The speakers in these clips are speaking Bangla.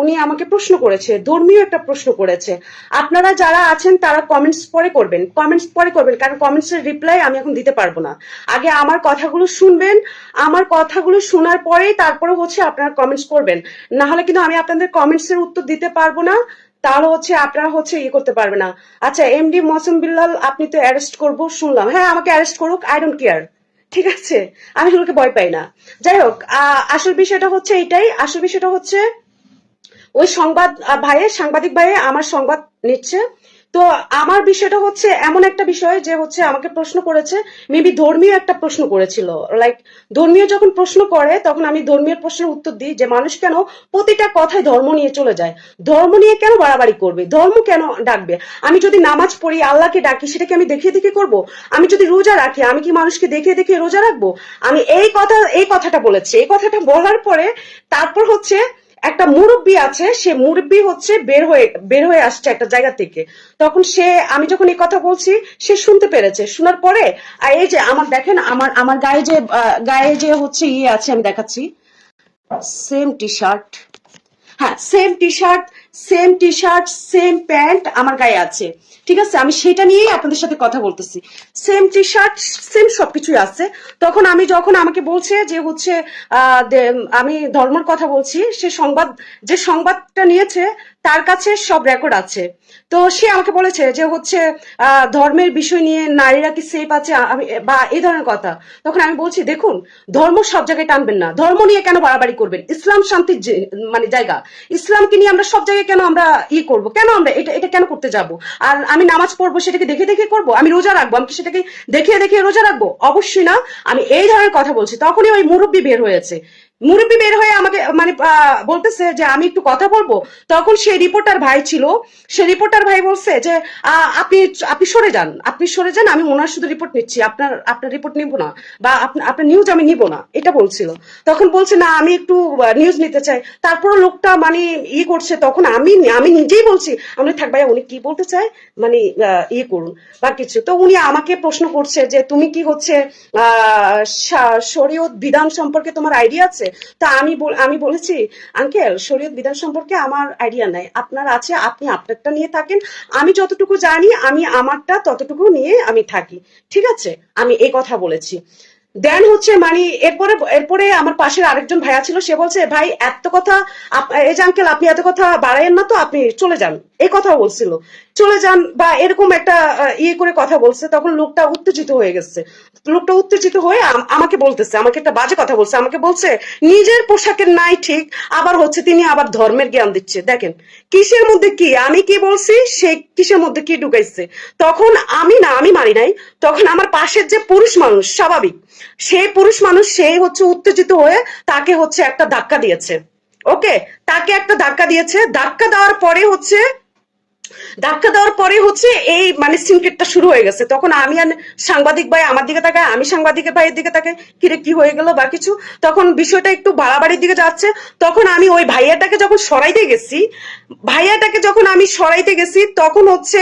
উনি আমাকে প্রশ্ন করেছে, ধর্মীয় একটা প্রশ্ন করেছে। আপনারা যারা আছেন, তারা কমেন্টস পরে করবেন কমেন্টস পরে করবেন, কারণ কমেন্টস এর রিপ্লাই আমি এখন দিতে পারব না। আগে আমার কথাগুলো শুনবেন, আমার কথাগুলো শোনার পরেই তারপরে হচ্ছে আপনারা কমেন্টস করবেন। না হলে কিন্তু আমি আপনাদের কমেন্টস এর উত্তর দিতে পারব না, তাহলে হচ্ছে আপনারা হচ্ছে ইয়ে করতে পারবে না। আচ্ছা এমডি মৌসুম বিল্লাল, আপনি তো অ্যারেস্ট করব, শুনলাম। হ্যাঁ আমাকে অ্যারেস্ট করুক আই ডোন্ট কেয়ার ঠিক আছে? আমি এগুলোকে ভয় পাই না। যাই হোক আসল বিষয়টা হচ্ছে এটাই। আসল বিষয়টা হচ্ছে, ওই সংবাদ ভাইয়ের ভাইয়ে সাংবাদিক ভাইয়ে আমার সংবাদ নিচ্ছে। তো আমার বিষয়টা হচ্ছে এমন একটা বিষয় যে হচ্ছে আমাকে প্রশ্ন করেছে মেবি ধর্মীয় একটা প্রশ্ন করেছিল। লাইক ধর্মীয় যখন প্রশ্ন করে, তখন আমি ধর্মীয় প্রশ্নের উত্তর দিই যে মানুষ কেন প্রতিটা কথায় ধর্ম নিয়ে চলে যায়? ধর্ম নিয়ে কেন বাড়াবাড়ি করবে? ধর্ম কেন ডাকবে? আমি যদি নামাজ পড়ি, আল্লাহকে ডাকি, সেটাকে আমি দেখিয়ে দেখিয়ে করব? আমি যদি রোজা রাখি, আমি কি মানুষকে দেখিয়ে দেখিয়ে রোজা রাখব? আমি এই কথা, এই কথাটা বলেছি। এই কথাটা বলার পরে তারপর হচ্ছে একটা মুরব্বী আছে, সে মুরব্বী হচ্ছে বের হয়ে বের হয়ে আসছে একটা জায়গা থেকে। তখন সে, আমি যখন এই কথা বলছি, সে শুনতে পেরেছে। শোনার পরে, আর এই যে আমার, দেখেন আমার আমার গায়ে যে গায়ে যে হচ্ছে ইয়ে আছে, আমি দেখাচ্ছি। সেম টি শার্ট হ্যাঁ same T shirt same T shirt same pant আমার গায়ে আছে। ঠিক আছে? আমি সেটা নিয়েই আপনাদের সাথে কথা বলতেছি। সেম টি শার্ট সেম সবকিছুই আছে। তখন আমি যখন আমাকে বলছে যে হচ্ছে আমি ধর্মের কথা বলছি, সে সংবাদ, যে সংবাদটা নিয়েছে, তার কাছে সব রেকর্ড আছে। তো সে আমাকে বলেছে যে হচ্ছে ধর্মের বিষয় নিয়ে নারীরা কি সেফ আছে? আমি, বা এই ধরনের কথা। তখন আমি বলছি, দেখুন, ধর্ম সব জায়গায় টানবেন না। ধর্ম নিয়ে কেন বাড়াবাড়ি করবেন? ইসলাম শান্তির মানে জায়গা। ইসলামকে নিয়ে আমরা সব জায়গায় কেন আমরা ই করব? কেন আমরা এটা এটা কেন করতে যাব? আর আমি নামাজ পড়ব, সেটাকে দেখে দেখে করব? আমি রোজা রাখব, আমি সেটাকে দেখিয়ে দেখিয়ে রোজা রাখব? অবশ্যই না। আমি এই ধরনের কথা বলছি। তখনই ওই মুরব্বী বের হয়েছে। মুরব্বী বের হয়ে আমাকে মানে বলতেছে যে আমি একটু কথা বলব। তখন সেই রিপোর্টার ভাই ছিল। সে রিপোর্টার ভাই বলছে যে আপনি আপনি সরে যান। আপনি সরে যান, আমি ওনার শুধু রিপোর্ট নিচ্ছি। আপনার আপনার রিপোর্ট নিব না। বা আপনার নিউজ আমি নিব না। এটা বলছিল। তখন বলছে, না, আমি একটু নিউজ নিতে চাই। তারপর লোকটা মানে ই করছে। তখন আমি আমি নিজেই বলছি আমি থাক ভাই উনি কি বলতে চায়? মানে ইয়ে করুন। বা কিছু। তো উনি আমাকে প্রশ্ন করছে যে, তুমি কি হচ্ছে শরীয়ত বিধান সম্পর্কে তোমার আইডিয়া আছে? তা আমি আমি বলেছি, আঙ্কেল, শরীয়ত বিধান সম্পর্কে আমার আইডিয়া নাই। আপনার আছে, আপনি আপনারটা নিয়ে থাকেন। আমি যতটুকু জানি, আমি আমারটা ততটুকু নিয়ে আমি থাকি। ঠিক আছে? আমি এই কথা বলেছি। দেন হচ্ছে মানে এরপরে এরপরে আমার পাশের আরেকজন ভাইয়া ছিল, সে বলছে, ভাই, এত কথা এই যে আঙ্কেল, আপনি এত কথা বাড়াইয়েন না তো, আপনি চলে যান। এই কথা বলছিল। চলে যান বা এরকম একটা ইয়ে করে কথা বলছে, তখন লোকটা উত্তেজিত হয়ে গেছে। লোকটা উত্তেজিত হয়ে আমাকে বলতেছে, আমাকে একটা বাজে কথা বলছে। আমাকে বলছে, নিজের পোশাকের নাই ঠিক, আবার হচ্ছে তিনি আবার ধর্মের জ্ঞান দিচ্ছে। দেখেন, কিসের মধ্যে কি, আমি কি বলছি, সে কিসের মধ্যে কি ঢুকাইছে? তখন আমি না, আমি মারি নাই, তখন আমার পাশের যে পুরুষ মানুষ, স্বাভাবিক সেই পুরুষ মানুষ, সে হচ্ছে উত্তেজিত হয়ে তাকে হচ্ছে একটা ধাক্কা দিয়েছে। ওকে, তাকে একটা ধাক্কা দিয়েছে। ধাক্কা দেওয়ার পরে হচ্ছে ধাক্কা দেওয়ার পরে হচ্ছে এই মানে সিনকেটটা শুরু হয়ে গেছে। তখন আমি আর সাংবাদিক ভাই আমার দিকে তাকায়, আমি সাংবাদিকের ভাইয়ের দিকে তাকাই কিরে কি হয়ে গেল বা কিছু? তখন বিষয়টা একটু বাড়াবাড়ির দিকে যাচ্ছে। তখন আমি ওই ভাইয়াটাকে যখন সরাইতে গেছি, ভাইয়াটাকে যখন আমি সরাইতে গেছি, তখন হচ্ছে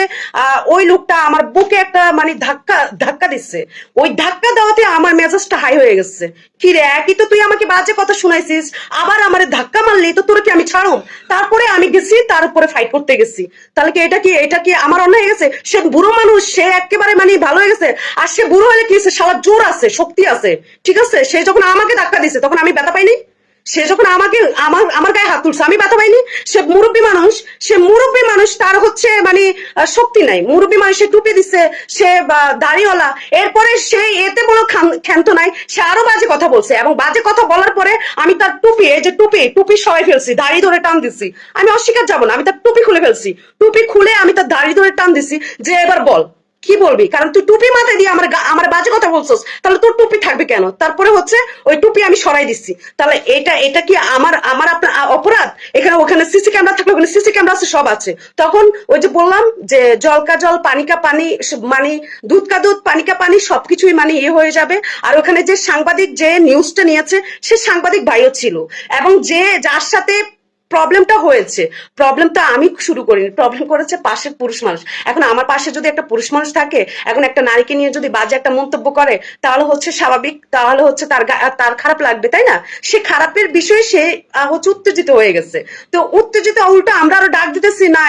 ওই লোকটা আমার বুকে একটা মানে ধাক্কা ধাক্কা দিচ্ছে। ওই ধাক্কা দেওয়াতে আমার মেজাজটা হাই হয়ে গেছে। কি একই তো তুই আমাকে বাজে কথা শুনাইছিস। আবার আমার ধাক্কা মারলি, তো কি আমি ছাড়ম? তারপরে আমি গেছি ফাইট করতে গেছি। তাহলে কি এটা কি এটা কি আমার অন্যায় হয়ে গেছে? সে বুড়ো মানুষ, সে একেবারে মানে ভালো হয়ে গেছে। আর সে বুড়ো হলে কি জোর আছে, শক্তি আছে। ঠিক আছে? সে যখন আমাকে ধাক্কা দিছে, তখন আমি ব্যথা পাইনি? সে যখন আমাকে, আমার আমার গায়ে হাত তুলছে, আমি ব্যথা পাইনি? সে মুরব্বী মানুষ, সে মুরব্বী মানুষ, তার হচ্ছে মানে শক্তি নাই। মুরব্বী মানুষ, সে টুপি দিচ্ছে সে দাড়িওয়ালা। এরপরে সে এতে খান- ক্ষান্ত নাই, সে আরও বাজে কথা বলছে এবং বাজে কথা বলার পরে আমি তার টুপি, এই যে টুপি টুপি সবাই ফেলছি, দাড়ি ধরে টান দিছি। আমি অস্বীকার যাব না, আমি তার টুপি খুলে ফেলছি। টুপি খুলে আমি তার দাড়ি ধরে টান দিছি, যে এবার বল। কি বলবি? কারণ তুই টুপি মাথায় দিয়ে আমার আমার বাজে কথা বলছস, তাহলে তোর টুপি থাকবে কেন? তারপরে হচ্ছে ওই টুপি আমি সরাই দিচ্ছি। তাহলে এটা এটা কি আমার আমার আপনার অপরাধ? এখানে, ওখানে সিসি ক্যামেরা থাকলে ওখানে সিসি ক্যামেরা আছে, সব আছে। তখন ওই যে বললাম যে জল কা জল, পানি কা পানি মানে দুধ কা দুধ, পানি কা পানি, সবকিছুই মানে ইয়ে হয়ে যাবে। আর ওখানে যে সাংবাদিক যে নিউজটা নিয়েছে, সে সাংবাদিক ভাইও ছিল। এবং যে যার সাথে প্রবলেমটা হয়েছে। প্রবলেমটা আমি শুরু করিনি। প্রবলেম করেছে পাশের পুরুষ মানুষ। এখন আমার পাশে যদি একটা পুরুষ মানুষ থাকে, এখন একটা নারীকে নিয়ে যদি বাজে একটা মন্তব্য করে, তাহলে হচ্ছে স্বাভাবিক, তাহলে হচ্ছে তার তার খারাপ লাগবে, তাই না? সে খারাপের বিষয়ে সে হচ্ছে উত্তেজিত হয়ে গেছে। তো উত্তেজিত উল্টো আমরা আরও ডাক দিতেছি, না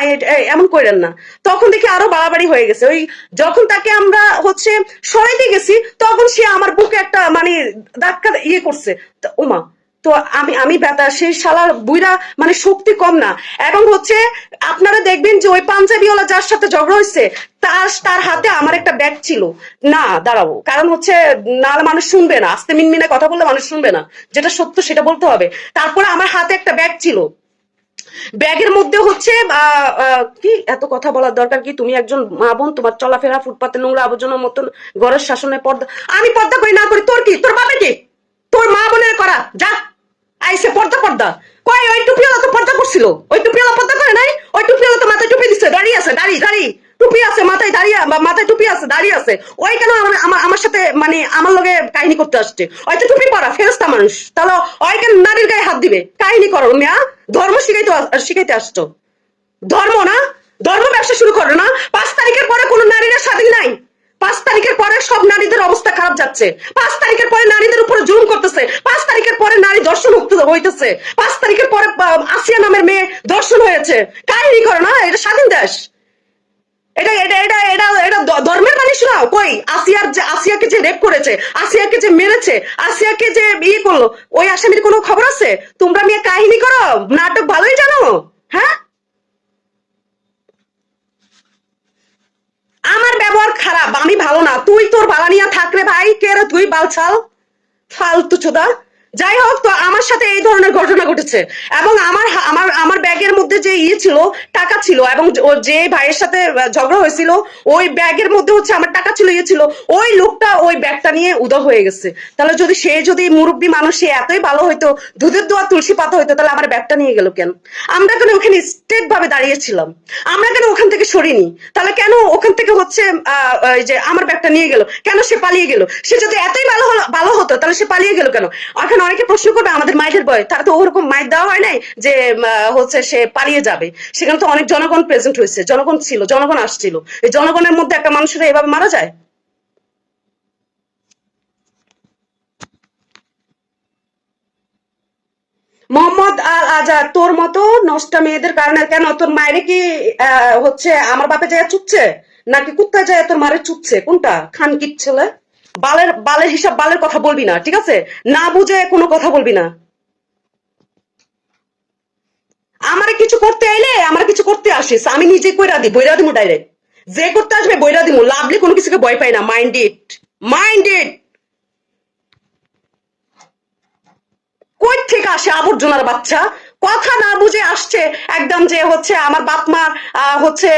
এমন করেন না। তখন দেখি আরও বাড়াবাড়ি হয়ে গেছে। ওই যখন তাকে আমরা হচ্ছে সরাইতে গেছি, তখন সে আমার বুকে একটা মানে ধাক্কা ইয়ে করছে। ওমা তো আমি আমি বেতা সেই শালার বুইরা মানে শক্তি কম না। এবং হচ্ছে, আপনারা দেখবেন যে ওই পাঞ্জাবিওয়ালা যার সাথে ঝগড়া হয়েছে তার তার হাতে আমার একটা ব্যাগ ছিল। না দাঁড়াবো কারণ হচ্ছে নাহলে মানুষ শুনবে না। আস্তে মিনমিনে কথা বললে মানুষ শুনবে না। যেটা সত্য, সেটা বলতে হবে। তারপরে আমার হাতে একটা ব্যাগ ছিল। ব্যাগের মধ্যে হচ্ছে কি? এত কথা বলার দরকার কি? তুমি একজন মা বোন, তোমার চলাফেরা, ফুটপাতে নোংরা আবর্জনার মতন, ঘরের শাসনে পর্দা, আমি পর্দা করি, না করি, তোর কি? তোর বাবা কি? তোর মা বোনের করা, যা! আইসে পর্দা পর্দা। কই ওই টুপিওয়ালা তো পর্দা করছিল? ওই টুপিওয়ালা পর্দা করে নাই? ওই টুপিওয়ালা তো মাথায় টুপি দাঁড়িয়ে আছে দাড়ি দাড়ি টুপি আছে, মাথায় দাঁড়িয়ে মাথায় টুপি আছে, দাঁড়িয়ে আছে। ওই কেন আমার, আমার- সাথে মানে আমার লগে কাহিনী করতে আসছে? ওই তো টুপি পরা ফেরস্তা মানুষ। তাহলে ওই কেন নারীর গায়ে হাত দিবে? কাহিনী করো, মিয়া। ধর্ম শিখাইতে শিখাইতে আসছো। ধর্ম না? ধর্ম ব্যবসা শুরু করো না। পাঁচ তারিখের পরে কোনো নারীরা স্বাধীন নাই। পাঁচ তারিখের পরে সব নারীদের অবস্থা খারাপ যাচ্ছে। পাঁচ তারিখের পরে নারীদের উপরে জুলুম করতেছে। পাঁচ তারিখের পরে নারী দর্শন হইতেছে। পাঁচ তারিখের পরে আসিয়া নামের মেয়ে দর্শন হয়েছে। কাহিনী করো না, এটা স্বাধীন দেশ। এটা এটা এটা এটা এটা ধর্মের মানুষ না কই? আসিয়ার যে, আসিয়াকে যে রেপ করেছে, আসিয়াকে যে মেরেছে, আসিয়াকে যে ইয়ে করল, ওই আসামির কোনো খবর আছে? তোমরা মেয়ে কাহিনী করো, নাটক ভালোই জানো। হ্যাঁ? আমার ব্যবহার খারাপ, আমি ভালো না। তুই তোর বালানিয়া থাকলে ভাই। কে রে তুই? বালছাল ফালতু চোদা। যাই হোক, তো আমার সাথে এই ধরনের ঘটনা ঘটেছে। এবং আমার আমার আমার ব্যাগের মধ্যে যে ইয়ে ছিল, টাকা ছিল, এবং যে- ভাইয়ের সাথে ঝগড়া হয়েছিল, ওই ব্যাগের মধ্যে হচ্ছে আমার টাকা ছিল ইয়ে ছিল, ওই লোকটা ওই ব্যাগটা নিয়ে উদা হয়ে গেছে। তাহলে যদি সে, যদি মুরব্বী মানুষ সে এতই ভালো হইতো, দুধের দোয়া তুলসী পাতা হইতো, তাহলে আমার ব্যাগটা নিয়ে গেল কেন? আমরা কেন ওখানে স্ট্রেট ভাবে দাঁড়িয়েছিলাম। আমরা কেন ওখান থেকে সরিনি? তাহলে কেন ওখান থেকে হচ্ছে যে আমার ব্যাগটা নিয়ে গেল? কেন সে পালিয়ে গেল? সে যদি এতই ভালো ভালো হতো, তাহলে সে পালিয়ে গেল কেন? এখন অনেকে প্রশ্ন করবে, আমাদের মাইকের বয় তারা তো ওরকম মাইক দেওয়া হয় নাই যে হচ্ছে সে পালিয়ে যাবে। সেখানে তো অনেক জনগণ প্রেজেন্ট হয়েছে। জনগণ ছিল, জনগণ আসছিল। এই জনগণের মধ্যে একটা মানুষেরা এভাবে মারা যায়? আল আজাদ তোর মতো নষ্টা মেয়েদের কারণে কেন তোর মায়েরে কি হচ্ছে আমার বাপে যায় চুপছে? নাকি কুত্তা যায় তোর মারে চুপছে? কোনটা? খান কিট ছেলে? বালের বালের হিসাব, বালের কথা বলবি না, ঠিক আছে? না বুঝে কোনো কথা বলবি না। আমারে কিছু করতে আইলে আমার কিছু করতে আসিস। আমি নিজে কইরা দি বইরা দিমু ডাইরেক্ট। যে করতে আসবে বইরা দিমু। লাভলি কোনো কিছুকে ভয় পাই না। মাইন্ড ইট মাইন্ড ইট কই থেকে আসে আবর্জনার বাচ্চা? কথা না বুঝে আসছে একদম যে হচ্ছে আমার বাপ মা হচ্ছে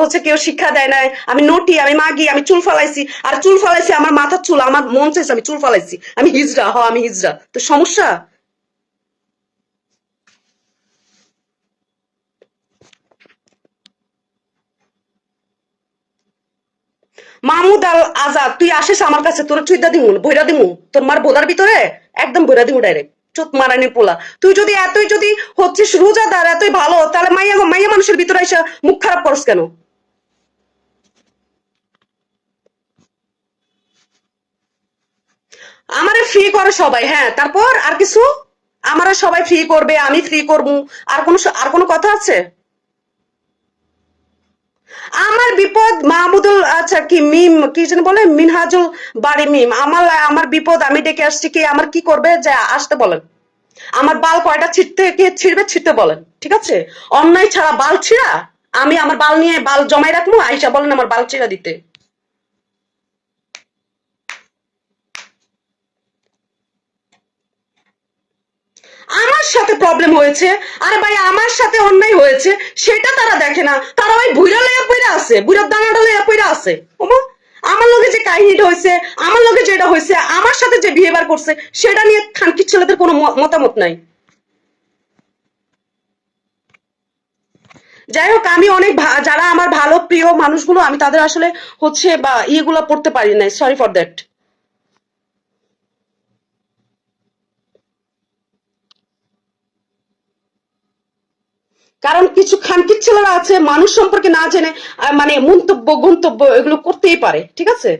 হচ্ছে কেউ শিক্ষা দেয় নাই। আমি নটি, আমি মাগি, আমি চুল ফালাইছি। আর চুল ফালাইছি আমার মাথার চুল, আমার মন চাইছে আমি চুল ফালাইছি। আমি হিজড়া, হ, আমি হিজড়া। তো সমস্যা? মাহমুদ আল আজাদ, তুই আসিস আমার কাছে, তোর চুইদা দিমু বইরা দিমু, তোর মার বোদার ভিতরে? একদম বইরা দিমু ডাইরেক্ট। চোত মারানি পোলা। তুই যদি এতই যদি হচ্ছিস রোজাদার, এতই ভালো, তাহলে মাইয়া মাইয়া মানুষের ভিতরে এসে মুখ খারাপ করস কেন? আমারে ফ্রি করে সবাই হ্যাঁ। তারপর আর কিছু? আমারে সবাই ফ্রি করবে, আমি ফ্রি করব। আর কোনো আর কোনো কথা আছে? আমার বিপদ মাহমুদুল আচ্ছা কি মিম, কি যেন বলে? মিনহাজুল বাড়ি মিম। আমার আমার বিপদ, আমি ডেকে আসছি কি? আমার কি করবে? যে, আসতে বলেন। আমার বাল কয়টা ছিটতে কে ছিড়বে ছিটতে বলেন, ঠিক আছে? অন্যায় ছাড়া বাল ছিঁড়া? আমি আমার বাল নিয়ে বাল জমাই রাখব, আইসা বলেন আমার বাল ছিঁড়া দিতে। আমার সাথে প্রবলেম হয়েছে, আরে ভাই, আমার সাথে অন্যায় হয়েছে, সেটা তারা দেখে না। তারা ওই বুড়া লেয়া পইরা আছে, বুড়ার দানাটা লেয়া পইরা আছে। ওমা আমার লোকে যে কাহিনীটা হয়েছে আমার লোকে যেটা হয়েছে আমার সাথে যে বিহেভিয়ার করছে, সেটা নিয়ে খানকির ছেলেদের কোনো মতামত নাই। যাই হোক, আমি অনেক যারা আমার ভালো, প্রিয় মানুষগুলো, আমি তাদের আসলে হচ্ছে বা ইয়েগুলো পড়তে পারি নাই। সরি ফর দ্যাট কারণ কিছু খানকির ছেলেরা আছে, মানুষ সম্পর্কে না জেনে মানে মন্তব্য, গন্তব্য এগুলো করতেই পারে, ঠিক আছে?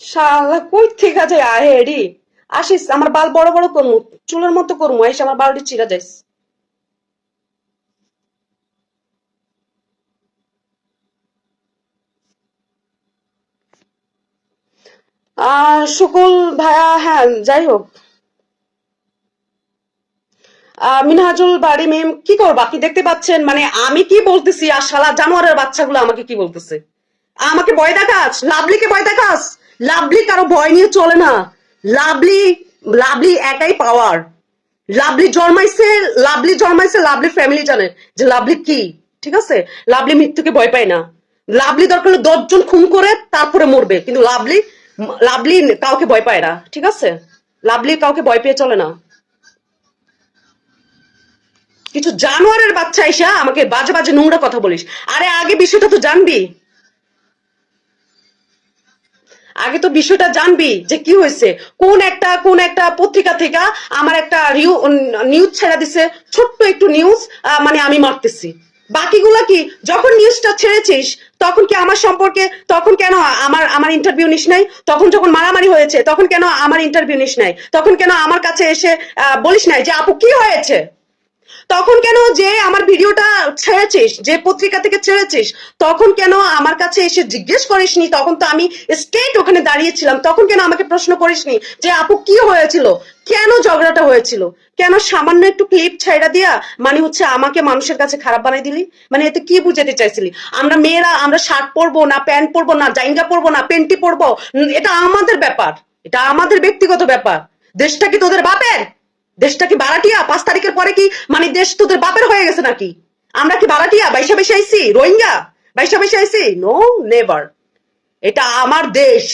শালা, কই থেকে যায় আহে এডি আসিস, আমার বাল বড় বড় করমু চুলের মতো করমু এসে আমার বালটি চিরা যাইস। শুকুল ভাইয়া হ্যাঁ যাই হোক। মিনহাজুল বাড়ি মেম, কি করব? বাকি দেখতে পাচ্ছেন? মানে আমি কি বলতেছি? আর শালা জানোয়ারের বাচ্চাগুলো আমাকে কি বলতেছে? আমাকে ভয় দেখাস? লাভলিকে ভয় দেখাস? লাভলি কারও ভয় নিয়ে চলে না। লাভলি লাভলি একাই পাওয়ার লাভলি জন্মাইছে লাভলি জন্মাইছে, লাভলি ফ্যামিলি জানে যে লাভলি কি, ঠিক আছে? লাভলি মৃত্যুকে ভয় পায় না। লাভলি দরকার হলে দশজন খুন করে তারপরে মরবে, কিন্তু লাভলি লাভলি কাউকে ভয় পায় না, ঠিক আছে? লাভলি কাউকে ভয় পেয়ে চলে না। কিছু জানোয়ারের বাচ্চা এসা আমাকে বাজে বাজে নোংরা কথা বলিস। আরে আগে বিষয়টা তো জানবি। আগে তো বিষয়টা জানবি যে কি হয়েছে। কোন একটা কোন একটা পত্রিকা থেকে আমার একটা নিউজ ছেড়ে দিছে। ছোট্ট একটু নিউজ মানে আমি মারতেছি। বাকিগুলা কি, যখন নিউজটা ছেড়েছিস, তখন কি আমার সম্পর্কে, তখন কেন আমার আমার ইন্টারভিউ নিস নাই? তখন যখন মারামারি হয়েছে, তখন কেন আমার ইন্টারভিউ নিস নাই? তখন কেন আমার কাছে এসে বলিস নাই যে, আপু, কি হয়েছে? তখন কেন যে আমার ভিডিওটা ছেড়েছিস, যে পত্রিকা থেকে ছেড়েছিস, তখন কেন আমার কাছে এসে জিজ্ঞেস করিসনি? তখন তো আমি স্টেট ওখানে দাঁড়িয়েছিলাম। তখন কেন আমাকে প্রশ্ন করিসনি যে, আপু, কি হয়েছিল? কেন ঝগড়াটা হয়েছিল? কেন সামান্য একটু ক্লিপ ছাইড়া দিয়া? মানে হচ্ছে আমাকে মানুষের কাছে খারাপ বানাই দিলি? মানে এতে কি বুঝাতে চাইছিলি? আমরা মেয়েরা, আমরা শার্ট পরবো না, প্যান্ট পরবো না, জাইঙ্গা পরবো না, পেন্টি পরবো? এটা আমাদের ব্যাপার। এটা আমাদের ব্যক্তিগত ব্যাপার। দেশটা কি তোদের বাপের? দেশটা কি বারাটিয়া? পাঁচ তারিখের পরে কি মানে দেশ তোদের বাপের হয়ে গেছে নাকি? আমরা কি বারাটিয়া? বাইশা বেশি আইসি? রোহিঙ্গা? বাইশা বেশি আইসি? নো নেভার এটা আমার দেশ।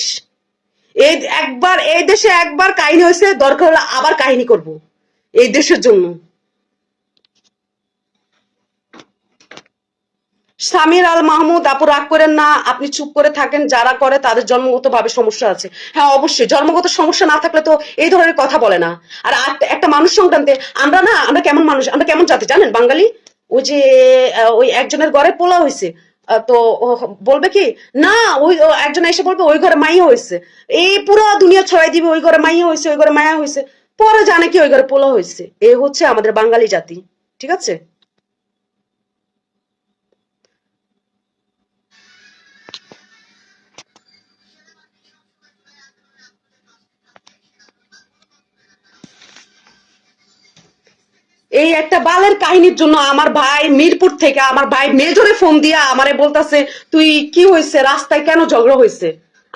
এই একবার এই দেশে একবার কাহিনী হয়েছে, দরকার হলে আবার কাহিনী করব। এই দেশের জন্য। সামির আল মাহমুদ, আপু রাগ করেন না, আপনি চুপ করে থাকেন, যারা করে তাদের জন্মগত ভাবে সমস্যা আছে। হ্যাঁ অবশ্যই, জন্মগত সমস্যা না থাকলে তো এই ধরনের কথা বলে না। আর একটা মানুষ সংক্রান্তে আমরা না, আমরা কেমন মানুষ, আমরা কেমন জাতি, জানেন বাঙালি? ওই যে ওই একজনের ঘরে পোলা হয়েছে তো বলবে কি, না, ওই একজন এসে বলবে, ওই ঘরে মাইয়া হয়েছে এই পুরো দুনিয়া ছড়াই দিবে, ওই ঘরে মাইয়া হয়েছে ওই ঘরে মায়া হয়েছে পরে জানে কি ওই ঘরে পোলা হয়েছে এ হচ্ছে আমাদের বাঙালি জাতি, ঠিক আছে? এই একটা বালের কাহিনীর জন্য আমার ভাই মিরপুর থেকে আমার ভাই মেজরে ফোন দিয়া আমারে বলতাছে, তুই কি হয়েছে রাস্তায় কেন ঝগড়া হয়েছে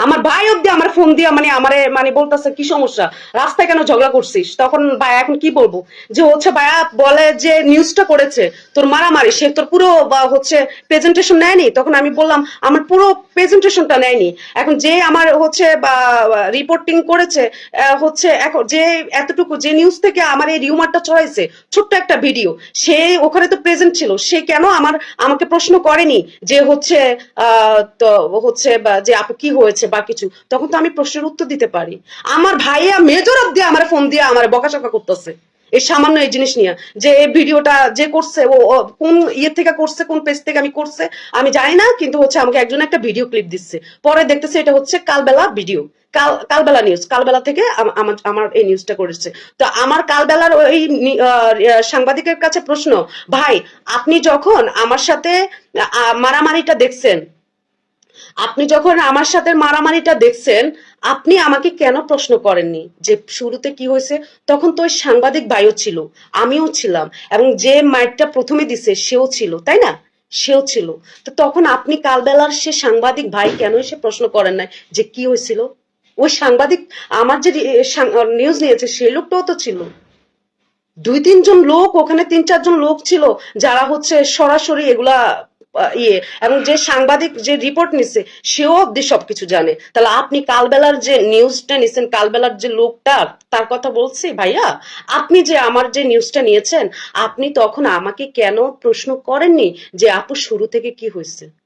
আমার ভাই অব্দি আমার ফোন দিয়া মানে আমারে মানে বলতেছে, কি সমস্যা? রাস্তায় কেন ঝগড়া করছিস? তখন ভাই এখন কি বলব? যে হচ্ছে ভাইয়া বলে যে নিউজটা করেছে, তোর মারামারি, সে তোর পুরো হচ্ছে প্রেজেন্টেশন নেয়নি? তখন আমি বললাম, আমার পুরো প্রেজেন্টেশনটা নেয়নি। এখন যে আমার হচ্ছে, বা রিপোর্টিং করেছে হচ্ছে এখন যে এতটুকু, যে নিউজ থেকে আমার এই রিউমারটা ছড়াইছে, ছোট্ট একটা ভিডিও সে ওখানে তো প্রেজেন্ট ছিল, সে কেন আমার, আমাকে প্রশ্ন করেনি যে হচ্ছে তো হচ্ছে, বা, যে আপু কি হয়েছে বা কিছু, তখন তো আমি প্রশ্নের উত্তর দিতে পারি। আমার ভাইয়া মেজর অব্দি আমার ফোন দিয়ে আমার বকাচকা করতেছে। এই সামান্য এই জিনিস নিয়ে, যে এই ভিডিওটা যে করছে, ও কোন ইয়ে থেকে করছে, কোন পেজ থেকে আমি করছে, আমি জানি না, কিন্তু হচ্ছে আমাকে একজন একটা ভিডিও ক্লিপ দিচ্ছে। পরে দেখতেছে এটা হচ্ছে কালবেলা ভিডিও কাল, কালবেলা নিউজ কালবেলা থেকে আমার এই নিউজটা করেছে। তো আমার কালবেলার ওই সাংবাদিকের কাছে প্রশ্ন, ভাই, আপনি যখন আমার সাথে মারামারিটা দেখছেন আপনি যখন আমার সাথে মারামারিটা দেখছেন, আপনি আমাকে কেন প্রশ্ন করেননি? যে শুরুতে কি হয়েছে? তখন তো ওই সাংবাদিক ভাইও ছিল, আমিও ছিলাম, এবং যে মাইকটা প্রথমে দিছে, সেও ছিল, তাই না? সেও ছিল। তো তখন আপনি কালবেলার সে সাংবাদিক ভাই কেন এসে প্রশ্ন করেন নাই যে কি হয়েছিল? ওই সাংবাদিক আমার যে নিউজ নিয়েছে, সেই লোকটাও তো ছিল। দুই তিনজন লোক, ওখানে তিন চারজন লোক ছিল, যারা হচ্ছে সরাসরি এগুলা ইয়ে এবং যে সাংবাদিক যে রিপোর্ট নিছে, সেও অব্দি সবকিছু জানে। তাহলে আপনি কালবেলার যে নিউজটা নিছেন, কালবেলার যে লোকটা, তার কথা বলছি ভাইয়া? আপনি যে আমার যে নিউজটা নিয়েছেন, আপনি তখন আমাকে কেন প্রশ্ন করেননি যে আপু শুরু থেকে কি হয়েছে?